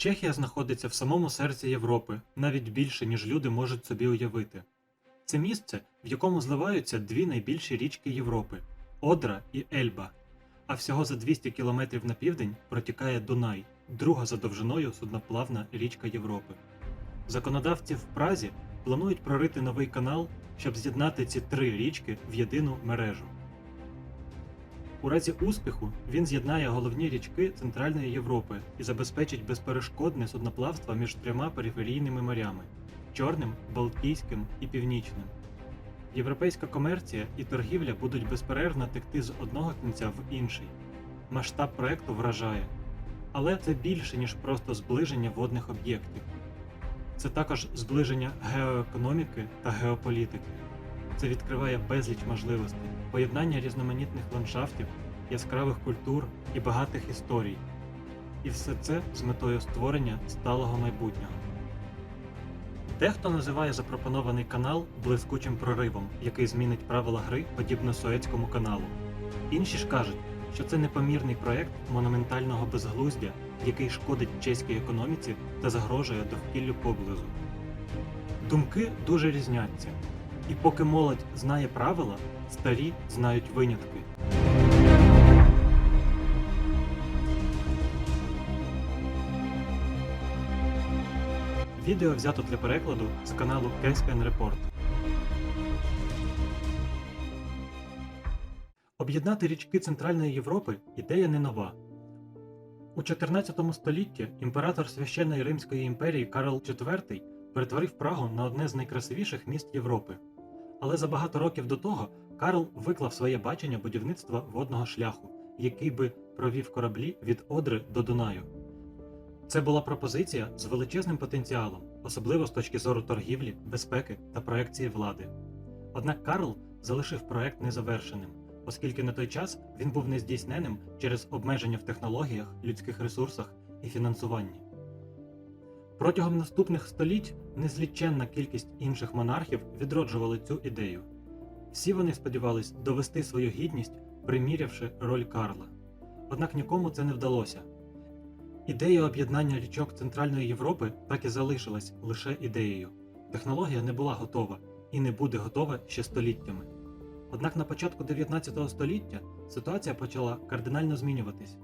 Чехія знаходиться в самому серці Європи, навіть більше, ніж люди можуть собі уявити. Це місце, в якому зливаються дві найбільші річки Європи Одра і Ельба. А всього за 200 кілометрів на південь протікає Дунай, друга за довжиною судноплавна річка Європи. Законодавці в Празі планують прорити новий канал, щоб з'єднати ці три річки в єдину мережу. У разі успіху він з'єднає головні річки Центральної Європи і забезпечить безперешкодне судноплавство між трьома периферійними морями Чорним, Балтійським і Північним. Європейська комерція і торгівля будуть безперервно текти з одного кінця в інший. Масштаб проекту вражає. Але це більше, ніж просто зближення водних об'єктів. Це також зближення геоекономіки та геополітики. Це відкриває безліч можливостей, поєднання різноманітних ландшафтів, яскравих культур і багатих історій. І все це з метою створення сталого майбутнього. Дехто називає запропонований канал блискучим проривом, який змінить правила гри подібно Суецькому каналу. Інші ж кажуть, що це непомірний проект монументального безглуздя, який шкодить чеській економіці та загрожує довкіллю поблизу. Думки дуже різняться. І поки молодь знає правила, старі знають винятки. Відео взято для перекладу з каналу Caspian Report. Об'єднати річки Центральної Європи ідея не нова. У 14 столітті імператор священної Римської імперії Карл IV перетворив Прагу на одне з найкрасивіших міст Європи. Але за багато років до того Карл виклав своє бачення будівництва водного шляху, який би провів кораблі від Одри до Дунаю. Це була пропозиція з величезним потенціалом, особливо з точки зору торгівлі, безпеки та проекції влади. Однак Карл залишив проект незавершеним, оскільки на той час він був нездійсненим через обмеження в технологіях, людських ресурсах і фінансуванні. Протягом наступних століть незліченна кількість інших монархів відроджували цю ідею. Всі вони сподівались довести свою гідність, примірявши роль Карла. Однак нікому це не вдалося. Ідея об'єднання річок Центральної Європи так і залишилась лише ідеєю. Технологія не була готова і не буде готова ще століттями. Однак на початку 19 століття ситуація почала кардинально змінюватись.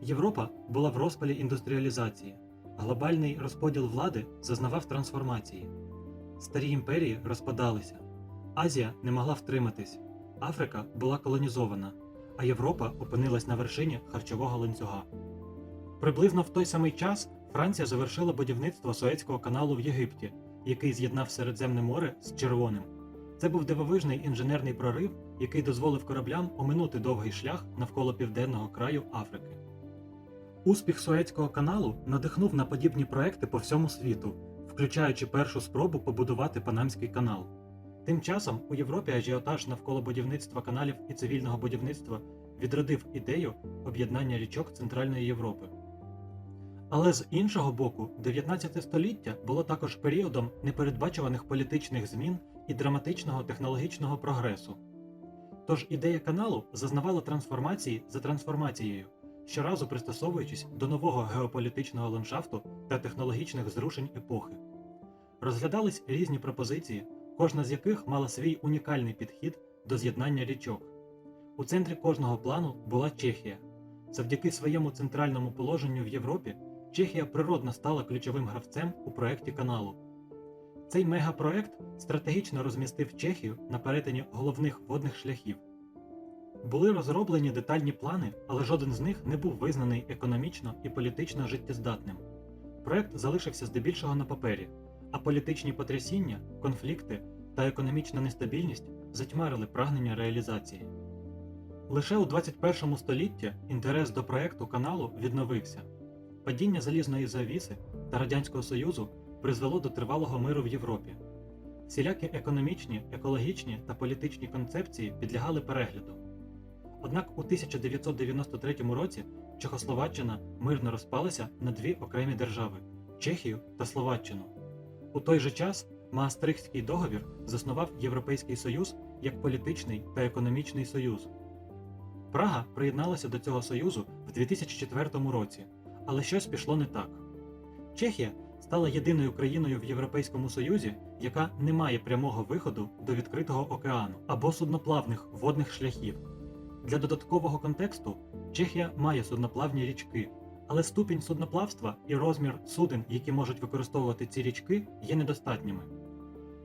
Європа була в розпалі індустріалізації, глобальний розподіл влади зазнавав трансформації. Старі імперії розпадалися, Азія не могла втриматись, Африка була колонізована, а Європа опинилась на вершині харчового ланцюга. Приблизно в той самий час Франція завершила будівництво Суецького каналу в Єгипті, який з'єднав Середземне море з Червоним. Це був дивовижний інженерний прорив, який дозволив кораблям оминути довгий шлях навколо південного краю Африки. Успіх Суецького каналу надихнув на подібні проекти по всьому світу, включаючи першу спробу побудувати Панамський канал. Тим часом у Європі ажіотаж навколо будівництва каналів і цивільного будівництва відродив ідею об'єднання річок Центральної Європи. Але з іншого боку, 19 століття було також періодом непередбачуваних політичних змін і драматичного технологічного прогресу. Тож ідея каналу зазнавала трансформації за трансформацією, щоразу пристосовуючись до нового геополітичного ландшафту та технологічних зрушень епохи. Розглядались різні пропозиції, кожна з яких мала свій унікальний підхід до з'єднання річок. У центрі кожного плану була Чехія. Завдяки своєму центральному положенню в Європі Чехія природно стала ключовим гравцем у проєкті каналу. Цей мегапроект стратегічно розмістив Чехію на перетині головних водних шляхів. Були розроблені детальні плани, але жоден з них не був визнаний економічно і політично життєздатним. Проект залишився здебільшого на папері, а політичні потрясіння, конфлікти та економічна нестабільність затьмарили прагнення реалізації. Лише у 21 столітті інтерес до проекту каналу відновився. Падіння залізної завіси та Радянського Союзу призвело до тривалого миру в Європі. Всілякі економічні, екологічні та політичні концепції підлягали перегляду. Однак у 1993 році Чехословаччина мирно розпалася на дві окремі держави Чехію та Словаччину. У той же час Маастрихтський договір заснував Європейський Союз як політичний та економічний союз. Прага приєдналася до цього союзу в 2004 році, але щось пішло не так. Чехія стала єдиною країною в Європейському Союзі, яка не має прямого виходу до відкритого океану або судноплавних водних шляхів. Для додаткового контексту Чехія має судноплавні річки, але ступінь судноплавства і розмір суден, які можуть використовувати ці річки, є недостатніми.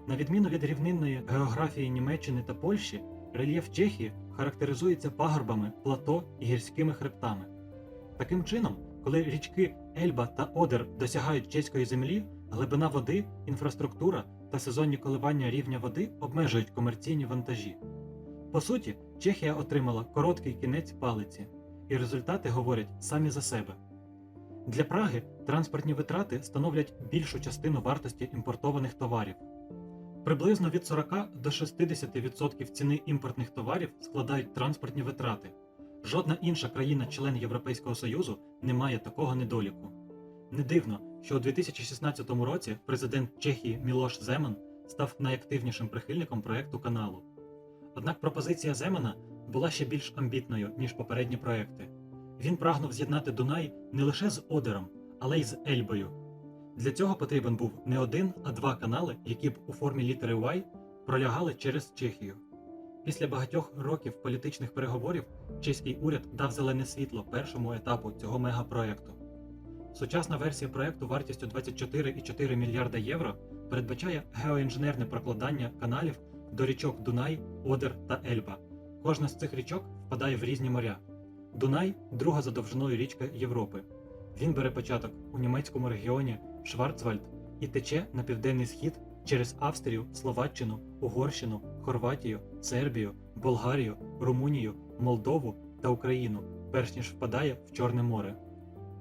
На відміну від рівнинної географії Німеччини та Польщі, рельєф Чехії характеризується пагорбами, плато і гірськими хребтами. Таким чином, коли річки Ельба та Одер досягають чеської землі, глибина води, інфраструктура та сезонні коливання рівня води обмежують комерційні вантажі. По суті, Чехія отримала короткий кінець палиці, і результати говорять самі за себе. Для Праги транспортні витрати становлять більшу частину вартості імпортованих товарів. Приблизно від 40 до 60% ціни імпортних товарів складають транспортні витрати. Жодна інша країна-член Європейського Союзу не має такого недоліку. Не дивно, що у 2016 році президент Чехії Мілош Земан став найактивнішим прихильником проекту каналу. Однак пропозиція Земана була ще більш амбітною, ніж попередні проекти. Він прагнув з'єднати Дунай не лише з Одером, але й з Ельбою. Для цього потрібен був не один, а два канали, які б у формі літери Y пролягали через Чехію. Після багатьох років політичних переговорів чеський уряд дав зелене світло першому етапу цього мегапроекту. Сучасна версія проекту вартістю 24,4 мільярда євро передбачає геоінженерне прокладання каналів до річок Дунай, Одер та Ельба. Кожна з цих річок впадає в різні моря. Дунай друга за довжиною річка Європи. Він бере початок у німецькому регіоні Шварцвальд і тече на південний схід через Австрію, Словаччину, Угорщину, Хорватію, Сербію, Болгарію, Румунію, Молдову та Україну, перш ніж впадає в Чорне море.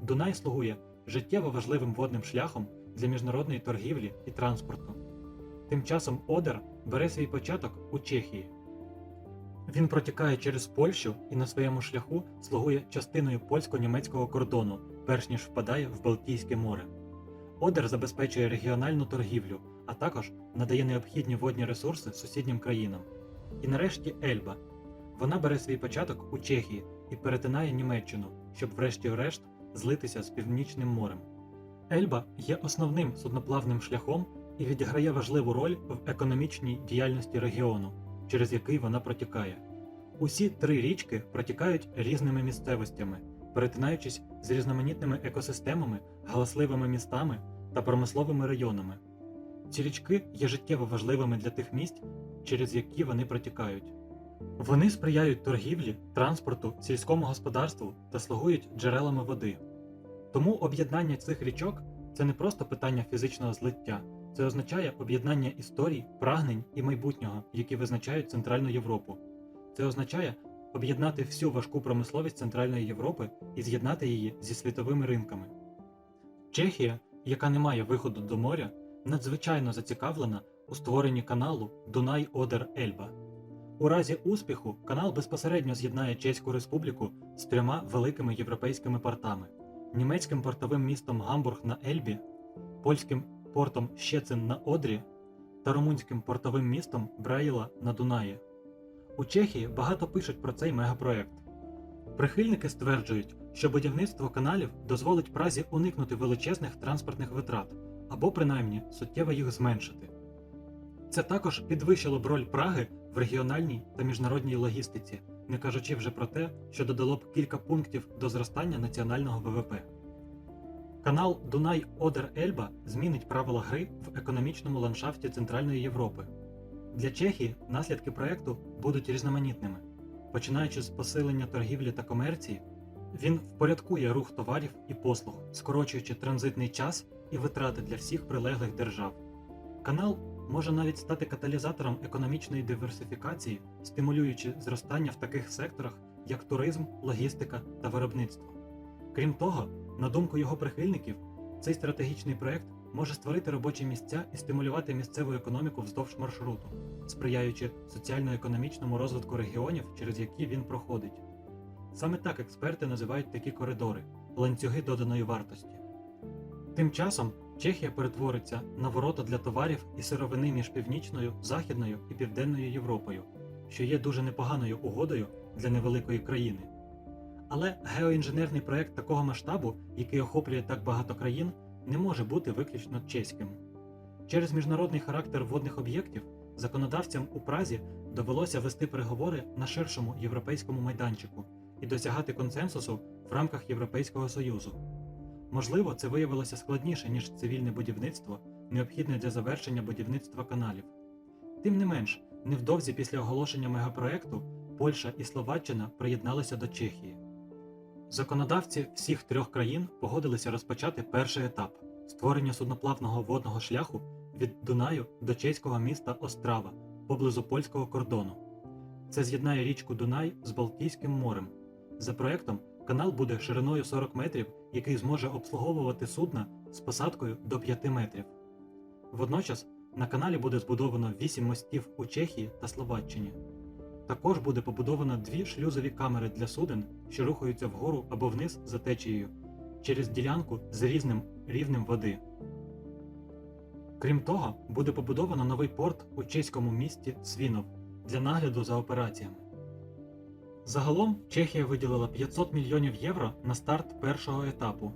Дунай слугує життєво важливим водним шляхом для міжнародної торгівлі і транспорту. Тим часом Одер бере свій початок у Чехії. Він протікає через Польщу і на своєму шляху слугує частиною польсько-німецького кордону, перш ніж впадає в Балтійське море. Одер забезпечує регіональну торгівлю, а також надає необхідні водні ресурси сусіднім країнам. І нарешті Ельба. Вона бере свій початок у Чехії і перетинає Німеччину, щоб врешті-решт злитися з Північним морем. Ельба є основним судноплавним шляхом і відіграє важливу роль в економічній діяльності регіону, через який вона протікає. Усі три річки протікають різними місцевостями, перетинаючись з різноманітними екосистемами, галасливими містами та промисловими районами. Ці річки є життєво важливими для тих місць, через які вони протікають. Вони сприяють торгівлі, транспорту, сільському господарству та слугують джерелами води. Тому об'єднання цих річок це не просто питання фізичного злиття, це означає об'єднання історій, прагнень і майбутнього, які визначають Центральну Європу. Це означає об'єднати всю важку промисловість Центральної Європи і з'єднати її зі світовими ринками. Чехія, яка не має виходу до моря, надзвичайно зацікавлена у створенні каналу Дунай-Одер-Ельба. У разі успіху канал безпосередньо з'єднає Чеську Республіку з трьома великими європейськими портами: німецьким портовим містом Гамбург на Ельбі, польським портом Щецин на Одрі та румунським портовим містом Браїла на Дунаї. У Чехії багато пишуть про цей мегапроект. Прихильники стверджують, що будівництво каналів дозволить Празі уникнути величезних транспортних витрат або принаймні суттєво їх зменшити. Це також підвищило б роль Праги в регіональній та міжнародній логістиці, не кажучи вже про те, що додало б кілька пунктів до зростання національного ВВП. Канал Дунай-Одер-Ельба змінить правила гри в економічному ландшафті Центральної Європи. Для Чехії наслідки проекту будуть різноманітними. Починаючи з посилення торгівлі та комерції, він впорядкує рух товарів і послуг, скорочуючи транзитний час і витрати для всіх прилеглих держав. Канал може навіть стати каталізатором економічної диверсифікації, стимулюючи зростання в таких секторах, як туризм, логістика та виробництво. Крім того, на думку його прихильників, цей стратегічний проект може створити робочі місця і стимулювати місцеву економіку вздовж маршруту, сприяючи соціально-економічному розвитку регіонів, через які він проходить. Саме так експерти називають такі коридори ланцюги доданої вартості. Тим часом Чехія перетвориться на ворота для товарів і сировини між північною, західною і південною Європою, що є дуже непоганою угодою для невеликої країни. Але геоінженерний проект такого масштабу, який охоплює так багато країн, не може бути виключно чеським. Через міжнародний характер водних об'єктів законодавцям у Празі довелося вести переговори на ширшому європейському майданчику і досягати консенсусу в рамках Європейського Союзу. Можливо, це виявилося складніше, ніж цивільне будівництво, необхідне для завершення будівництва каналів. Тим не менш, невдовзі після оголошення мегапроекту Польща і Словаччина приєдналися до Чехії. Законодавці всіх трьох країн погодилися розпочати перший етап створення судноплавного водного шляху від Дунаю до чеського міста Острава поблизу польського кордону. Це з'єднає річку Дунай з Балтійським морем. За проектом, канал буде шириною 40 метрів, який зможе обслуговувати судна з посадкою до 5 метрів. Водночас на каналі буде збудовано 8 мостів у Чехії та Словаччині. Також буде побудовано дві шлюзові камери для суден, що рухаються вгору або вниз за течією, через ділянку з різним рівнем води. Крім того, буде побудовано новий порт у чеському місті Свінов для нагляду за операціями. Загалом Чехія виділила 500 мільйонів євро на старт першого етапу.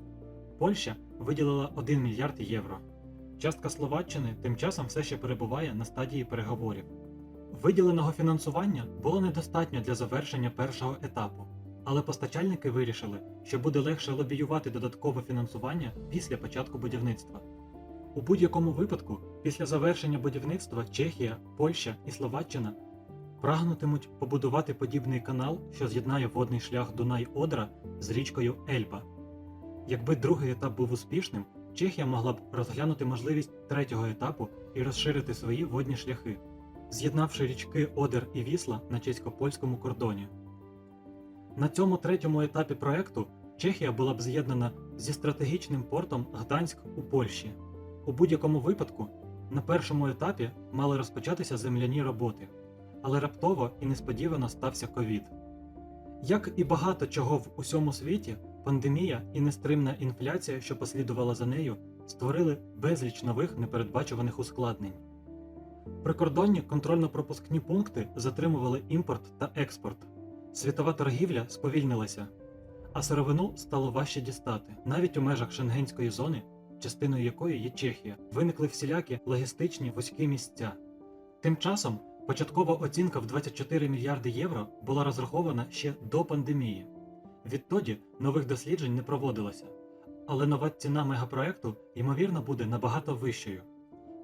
Польща виділила 1 мільярд євро. Частка Словаччини тим часом все ще перебуває на стадії переговорів. Виділеного фінансування було недостатньо для завершення першого етапу, але постачальники вирішили, що буде легше лобіювати додаткове фінансування після початку будівництва. У будь-якому випадку, після завершення будівництва Чехія, Польща і Словаччина прагнутимуть побудувати подібний канал, що з'єднає водний шлях Дунай-Одра з річкою Ельба. Якби другий етап був успішним, Чехія могла б розглянути можливість третього етапу і розширити свої водні шляхи, з'єднавши річки Одер і Вісла на чесько-польському кордоні. На цьому третьому етапі проекту Чехія була б з'єднана зі стратегічним портом Гданськ у Польщі. У будь-якому випадку, на першому етапі мали розпочатися земляні роботи, але раптово і несподівано стався ковід. Як і багато чого в усьому світі, пандемія і нестримна інфляція, що послідувала за нею, створили безліч нових непередбачуваних ускладнень. Прикордонні контрольно-пропускні пункти затримували імпорт та експорт. Світова торгівля сповільнилася, а сировину стало важче дістати. Навіть у межах шенгенської зони, частиною якої є Чехія, виникли всілякі логістичні вузькі місця. Тим часом початкова оцінка в 24 мільярди євро була розрахована ще до пандемії. Відтоді нових досліджень не проводилося, але нова ціна мегапроекту, ймовірно, буде набагато вищою.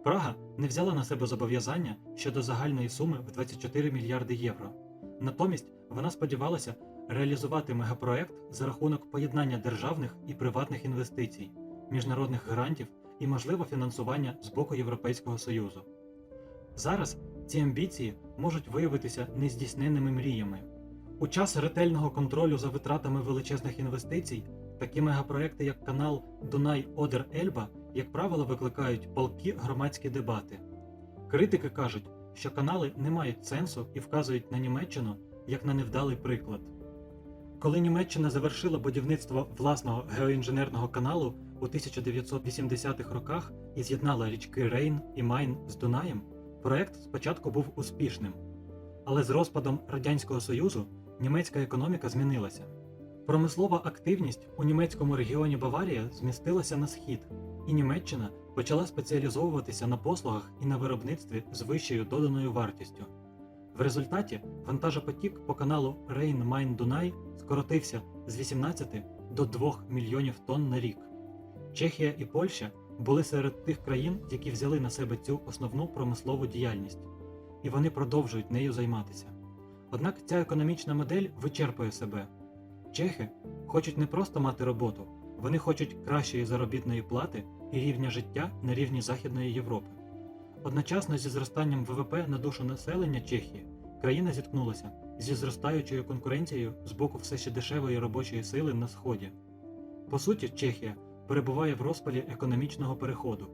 Прага не взяла на себе зобов'язання щодо загальної суми в 24 мільярди євро. Натомість вона сподівалася реалізувати мегапроект за рахунок поєднання державних і приватних інвестицій, міжнародних грантів і можливо фінансування з боку Європейського Союзу. Зараз ці амбіції можуть виявитися нездійсненними мріями. У час ретельного контролю за витратами величезних інвестицій такі мегапроекти, як канал Дунай Одер Ельба, як правило, викликають палкі громадські дебати. Критики кажуть, що канали не мають сенсу і вказують на Німеччину як на невдалий приклад. Коли Німеччина завершила будівництво власного геоінженерного каналу у 1980-х роках і з'єднала річки Рейн і Майн з Дунаєм, проект спочатку був успішним. Але з розпадом Радянського Союзу німецька економіка змінилася. Промислова активність у німецькому регіоні Баварія змістилася на схід, і Німеччина почала спеціалізовуватися на послугах і на виробництві з вищою доданою вартістю. В результаті вантажопотік по каналу Рейн-Майн-Дунай скоротився з 18 до 2 мільйонів тонн на рік. Чехія і Польща були серед тих країн, які взяли на себе цю основну промислову діяльність, і вони продовжують нею займатися. Однак ця економічна модель вичерпує себе. Чехи хочуть не просто мати роботу, вони хочуть кращої заробітної плати і рівня життя на рівні Західної Європи. Одночасно зі зростанням ВВП на душу населення Чехії країна зіткнулася зі зростаючою конкуренцією з боку все ще дешевої робочої сили на сході. По суті, Чехія перебуває в розпалі економічного переходу.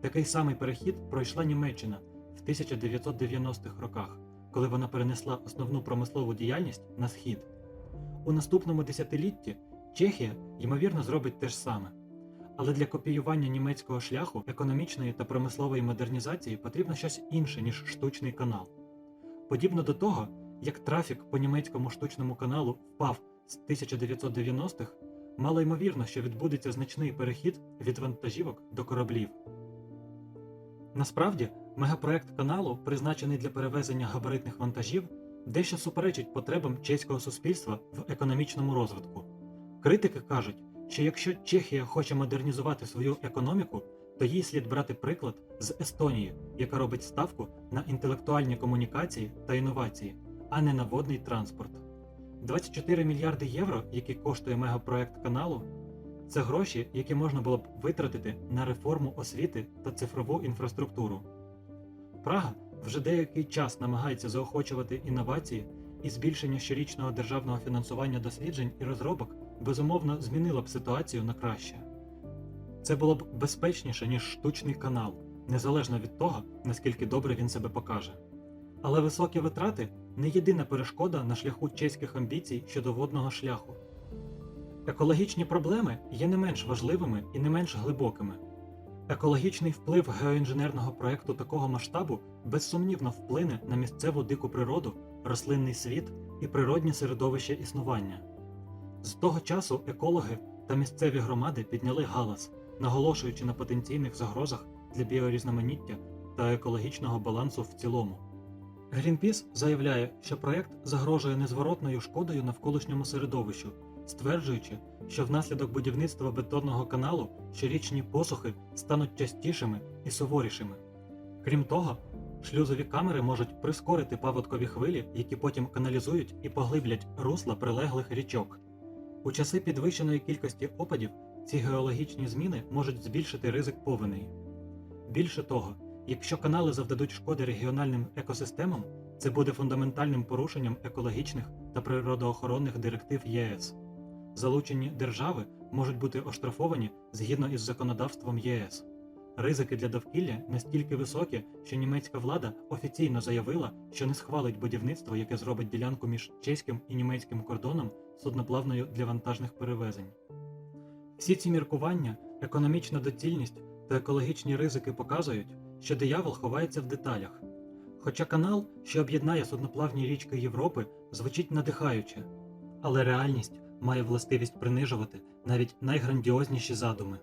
Такий самий перехід пройшла Німеччина в 1990-х роках, коли вона перенесла основну промислову діяльність на схід. У наступному десятилітті Чехія, ймовірно, зробить те ж саме. Але для копіювання німецького шляху економічної та промислової модернізації потрібно щось інше, ніж штучний канал. Подібно до того, як трафік по німецькому штучному каналу впав з 1990-х, мало ймовірно, що відбудеться значний перехід від вантажівок до кораблів. Насправді, мегапроект каналу, призначений для перевезення габаритних вантажів, дещо суперечить потребам чеського суспільства в економічному розвитку. Критики кажуть, що якщо Чехія хоче модернізувати свою економіку, то їй слід брати приклад з Естонії, яка робить ставку на інтелектуальні комунікації та інновації, а не на водний транспорт. 24 мільярди євро, які коштує мегапроект каналу, це гроші, які можна було б витратити на реформу освіти та цифрову інфраструктуру. Прага вже деякий час намагається заохочувати інновації і збільшення щорічного державного фінансування досліджень і розробок безумовно змінило б ситуацію на краще. Це було б безпечніше, ніж штучний канал, незалежно від того, наскільки добре він себе покаже. Але високі витрати не єдина перешкода на шляху чеських амбіцій щодо водного шляху. Екологічні проблеми є не менш важливими і не менш глибокими. Екологічний вплив геоінженерного проекту такого масштабу безсумнівно вплине на місцеву дику природу, рослинний світ і природні середовище існування. З того часу екологи та місцеві громади підняли галас, наголошуючи на потенційних загрозах для біорізноманіття та екологічного балансу в цілому. Greenpeace заявляє, що проект загрожує незворотною шкодою навколишньому середовищу, стверджуючи, що внаслідок будівництва бетонного каналу щорічні посухи стануть частішими і суворішими. Крім того, шлюзові камери можуть прискорити паводкові хвилі, які потім каналізують і поглиблять русла прилеглих річок. У часи підвищеної кількості опадів ці геологічні зміни можуть збільшити ризик повеней. Більше того, якщо канали завдадуть шкоди регіональним екосистемам, це буде фундаментальним порушенням екологічних та природоохоронних директив ЄС. Залучені держави можуть бути оштрафовані згідно із законодавством ЄС. Ризики для довкілля настільки високі, що німецька влада офіційно заявила, що не схвалить будівництво, яке зробить ділянку між чеським і німецьким кордоном судноплавною для вантажних перевезень. Всі ці міркування, економічна доцільність та екологічні ризики показують, що диявол ховається в деталях. Хоча канал, що об'єднає судноплавні річки Європи, звучить надихаюче, але реальність має властивість принижувати навіть найграндіозніші задуми.